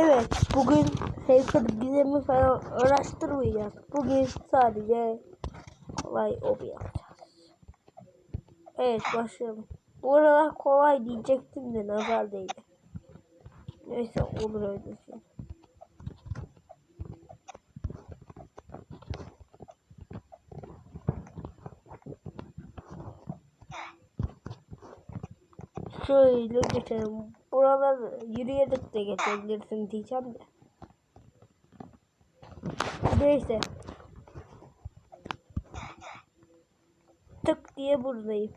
Evet, bugün hacker gizemi falan araştırmayacağız. Bugün sadece kolay obi yapacağız. Evet, başlayalım. Bu aralar kolay diyecektim de nazar değdi. Neyse olur öyle şey. Şöyle geçelim. Buralar yürüyerek de geçebilirsin diyeceğim de. Neyse. Tık diye buradayım.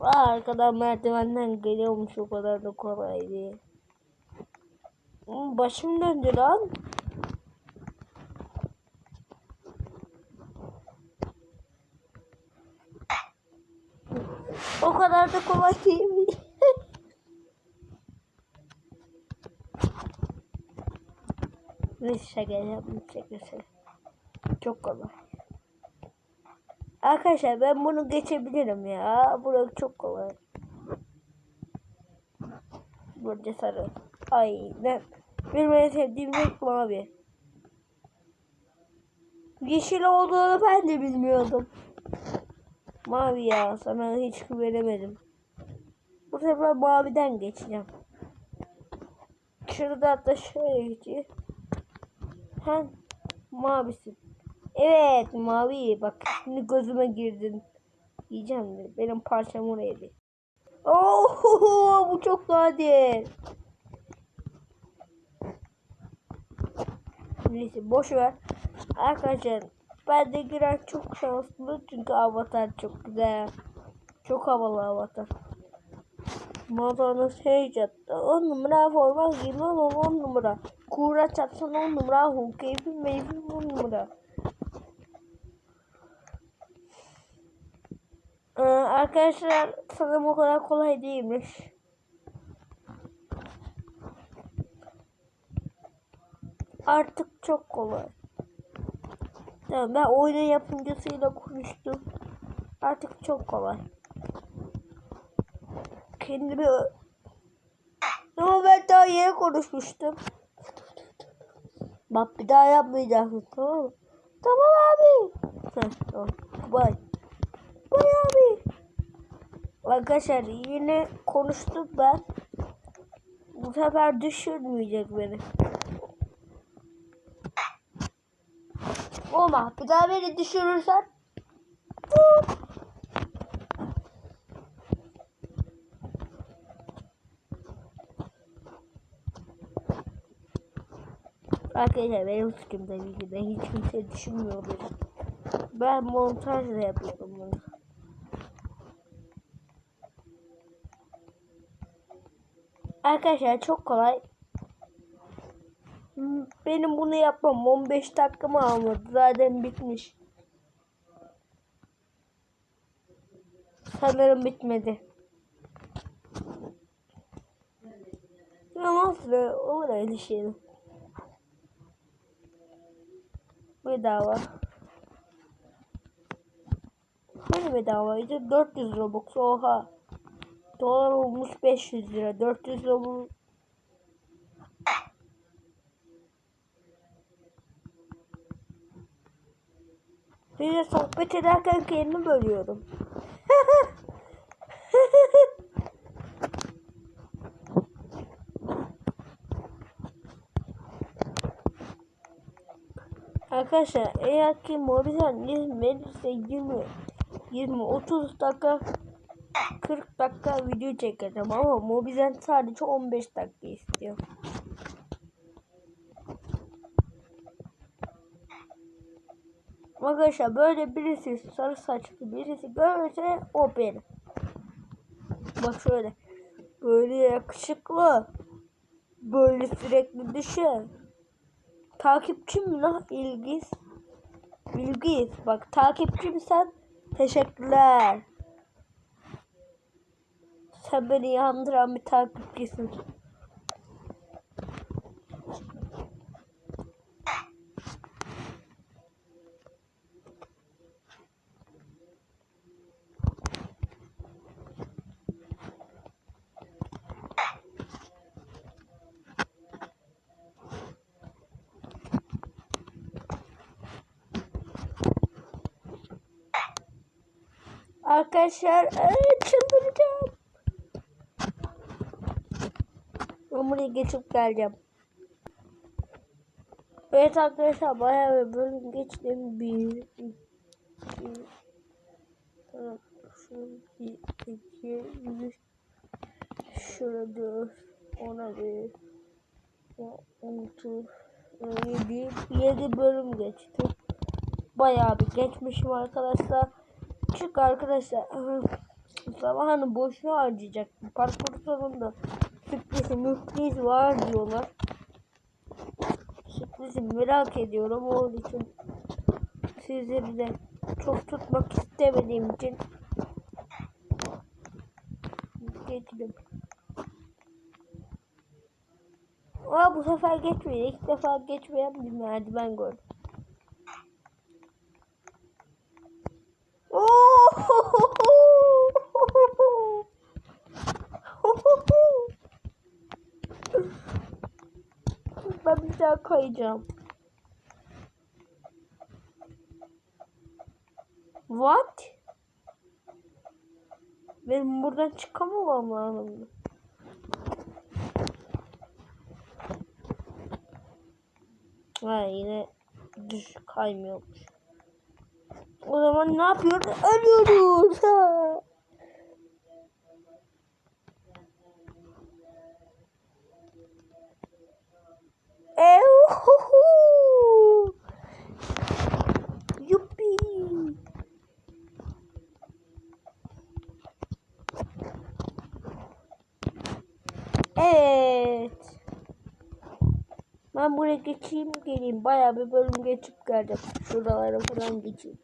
Aa, arkadan merdivenden geliyormuş o kadar da kolay. Başım döndü lan. O kadar da kolay değil mi? Neyse şaka şaka şaka. Çok kolay. Arkadaşlar ben bunu geçebilirim ya. Burası çok kolay. Burada sarı. Aynen. Benim en sevdiğim mavi. Yeşil olduğunu ben de bilmiyordum. Mavi ya sana hiç güvenemedim. Bu sefer maviden geçeceğim. Şurada da şöyle geçeyim. Sen mavisin. Evet mavi bak şimdi gözüme girdin. Yiyeceğim de benim parçam oraya Oh bu çok nadir. Neyse boş ver. Arkadaşlar ben de giren çok şanslı çünkü avatar çok güzel. Çok havalı avatar. Motorunuz heyecatta. 10 numara forma giymem ama 10 numara. Kura çatsan 10 numara. Hu keyfim meyfim 10 numara. Ee, arkadaşlar sanırım o kadar kolay değilmiş. Artık çok kolay. Tamam ben oyunun yapımcısıyla konuştum. Artık çok kolay. Kendimi ama ben daha yeni konuşmuştum. Bak bir daha yapmayacaksın tamam? Tamam abi. Tamam. Bye. Bye abi. Arkadaşlar yine konuştum ben. Bu sefer düşürmeyecek beni. Olma. Bir daha beni düşürürsen. Arkadaşlar benim suçum tabii ki de hiç kimse düşünmüyor beni. Ben montajla yapıyorum bunu. Arkadaşlar çok kolay. Benim bunu yapmam 15 dakikamı almadı. Zaten bitmiş. Sanırım bitmedi. Ama olur öyle şey. Bedava. Hani bedavaydı? 400 Robux. Oha. Dolar olmuş 500 lira. 400 Robux Sizinle sohbet ederken kendimi bölüyorum. Arkadaşlar eğer ki Morizan verirse 20 20 30 dakika 40 dakika video çekeceğim ama Mobizen sadece 15 dakika istiyor. Arkadaşlar böyle birisi sarı saçlı birisi görürse o benim. Bak şöyle. Böyle yakışıklı. Böyle sürekli düşen. Takipçim la ilgiz. İlgiz. Bak takipçim sen. Teşekkürler. Sen beni yandıran bir takipçisin. Arkadaşlar çıldıracağım. Ben buraya geçip geleceğim. Evet arkadaşlar bayağı bir bölüm geçtim. Bir, iki, tamam. Şu bir, iki, üç, şurada dört, ona bir, altı, yedi, yedi bölüm geçti. Bayağı bir geçmişim arkadaşlar. Çünkü arkadaşlar zamanı boşuna harcayacak. Parkur sonunda sürpriz müfriz var diyorlar. Sürprizi merak ediyorum. Onun için sizleri de çok tutmak istemediğim için geçtim. Ama bu sefer geçmiyor. İlk defa geçmeyen bir merdiven gördüm. Ben bir daha kayacağım. What? Benim buradan çıkamamam lazım. Ha yine düş kaymıyormuş. O zaman ne yapıyoruz? Ölüyoruz. Ha. Evet. Ben buraya geçeyim geleyim. Bayağı bir bölüm geçip geldim. Şuralara falan geçeyim.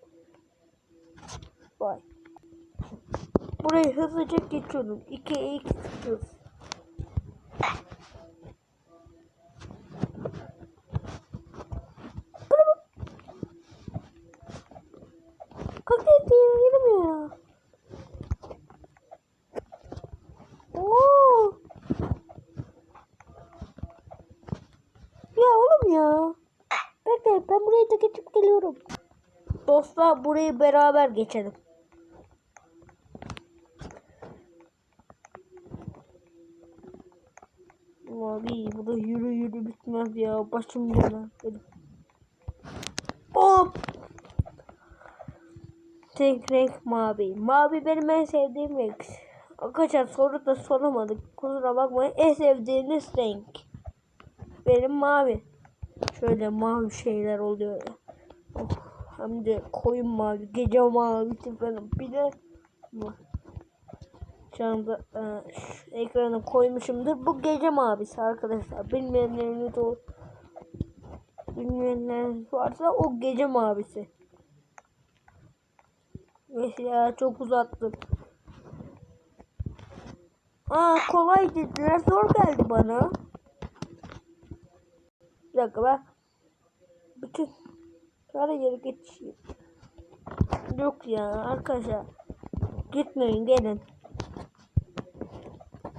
Vay. Burayı hızlıca geçiyorum. 2 x hız. Kalk yerim ya. Oo. Oğlum ya. Ben burayı da geçip geliyorum. Dostlar burayı beraber geçelim. Abi burada yürü yürü bitmez ya. Başım döner. Hop. Tek renk mavi. Mavi benim en sevdiğim renk. Arkadaşlar soru da soramadık. Kusura bakmayın. En sevdiğiniz renk. Benim mavi. Şöyle mavi şeyler oluyor. Oh, hem de koyun mavi, gece mavisi falan. Bir de şu anda e, şu ekranı koymuşumdur. Bu gece mavisi arkadaşlar. Bilmeyenleriniz o bilmeyenleriniz varsa o gece mavisi. Mesela çok uzattım. Aa kolay dediler. Zor geldi bana. Dakika ben bütün her yere geçeyim. Yok ya arkadaşlar. Gitmeyin gelin.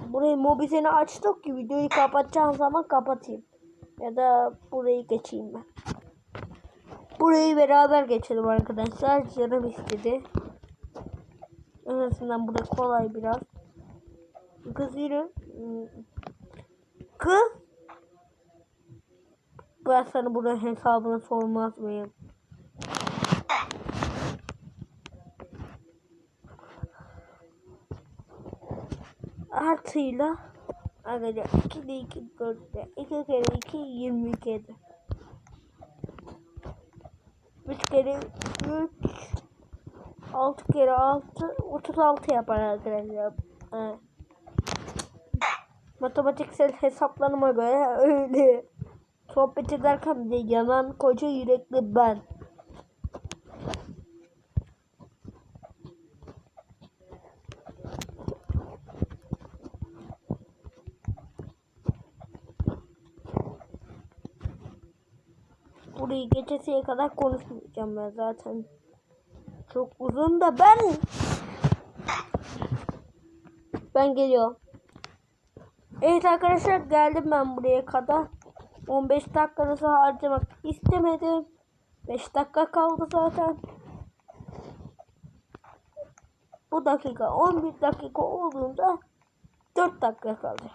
Burayı mobisini açtık ki videoyu kapatacağım zaman kapatayım. Ya da burayı geçeyim ben. Burayı beraber geçelim arkadaşlar. Canım istedi. En azından burada kolay biraz. Kız yürü. Kız. Ben sana burada hesabını sormaz mıyım? Artıyla Arkadaşlar 2 de 2 4'te 2 kere 2 22 eder. 3 kere 3 6 kere 6 36 yapar arkadaşlar. Evet. Matematiksel hesaplarıma göre öyle. Sohbet ederken de yanan koca yürekli ben. Burayı geçesiye kadar konuşmayacağım ben zaten. Çok uzun da ben ben geliyorum. Evet arkadaşlar geldim ben buraya kadar. 15 dakikanızı harcamak istemedim. 5 dakika kaldı zaten. bu dakika 11 dakika olduğunda 4 dakika kalacak.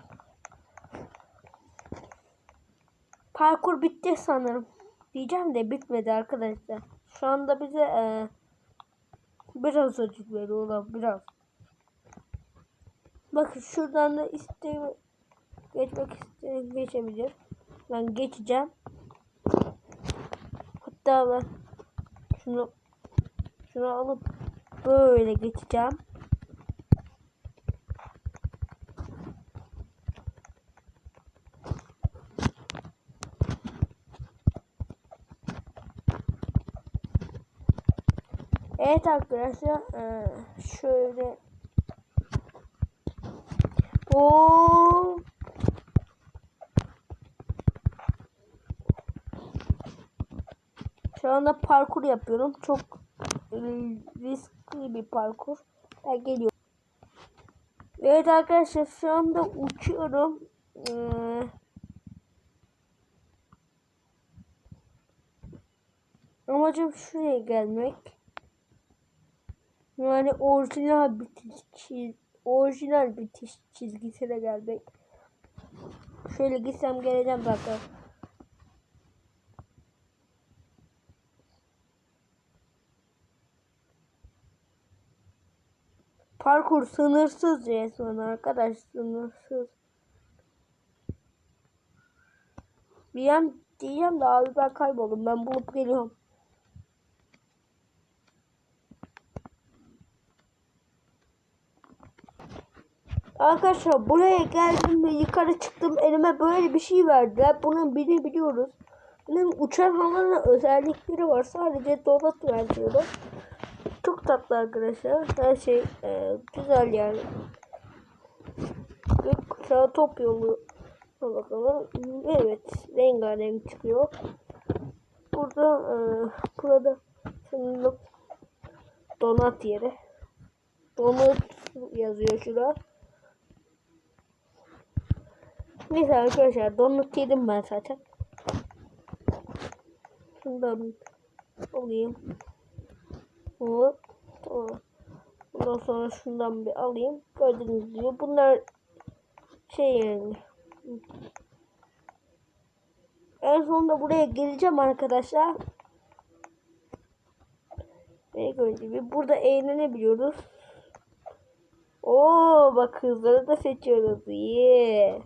Parkur bitti sanırım. Diyeceğim de bitmedi arkadaşlar. Şu anda bize e, biraz acık veriyorlar biraz. Bakın şuradan da isteğimi geçmek isteyen geçebilir. Ben geçeceğim. Hatta ben şunu şunu alıp böyle geçeceğim. Evet arkadaşlar şöyle o Şu anda parkur yapıyorum. Çok e, riskli bir parkur. Ben geliyorum. Evet arkadaşlar şu anda uçuyorum. Ee, amacım şuraya gelmek. Yani orijinal bitiş çiz, orijinal bitiş çizgisine gelmek. Şöyle gitsem geleceğim zaten. Parkur sınırsız resmen arkadaş sınırsız. Bir an diyeceğim de abi ben kayboldum ben bulup geliyorum. Arkadaşlar buraya geldim ve yukarı çıktım elime böyle bir şey verdiler. Bunun biri biliyoruz. Bunun uçan havanın özellikleri var. Sadece donat vermiyorlar. Çok tatlı arkadaşlar. Her şey e, güzel yani. Gök kuşağı top yolu. Bakalım. Evet. Rengarenk çıkıyor. Burada e, burada şimdi donat yeri. Donut yazıyor şurada. Neyse arkadaşlar donut yedim ben zaten. Şundan alayım. Tamam. Ondan sonra şundan bir alayım. Gördüğünüz gibi bunlar şey yani. En sonunda buraya geleceğim arkadaşlar. Ne gibi burada eğlenebiliyoruz. Oo bak hızları da seçiyoruz. Yeah.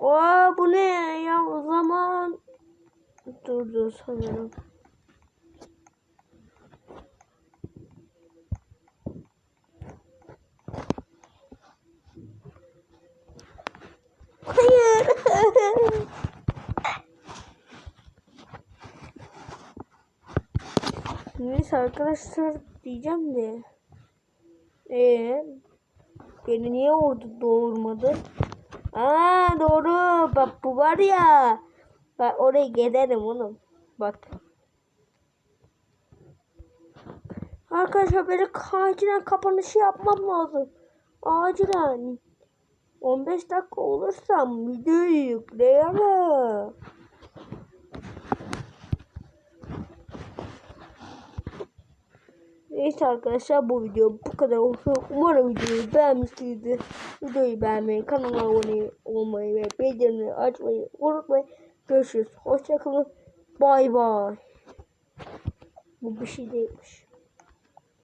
Aa bu ne ya o zaman durdu sanırım. Hayır. Neyse arkadaşlar diyeceğim de. Ee, beni niye orada doğurmadı? Aa doğru. Bak bu var ya. Bak oraya giderim oğlum. Bak. Arkadaşlar böyle acilen kapanışı yapmam lazım. Acilen. 15 dakika olursam videoyu yükleyemem. Neyse arkadaşlar bu video bu kadar olsun. Umarım videoyu beğenmişsinizdir. Videoyu beğenmeyi, kanala abone olmayı ve bildirimleri açmayı unutmayın. Görüşürüz. Hoşçakalın. Bay bay. Bu bir şey değilmiş.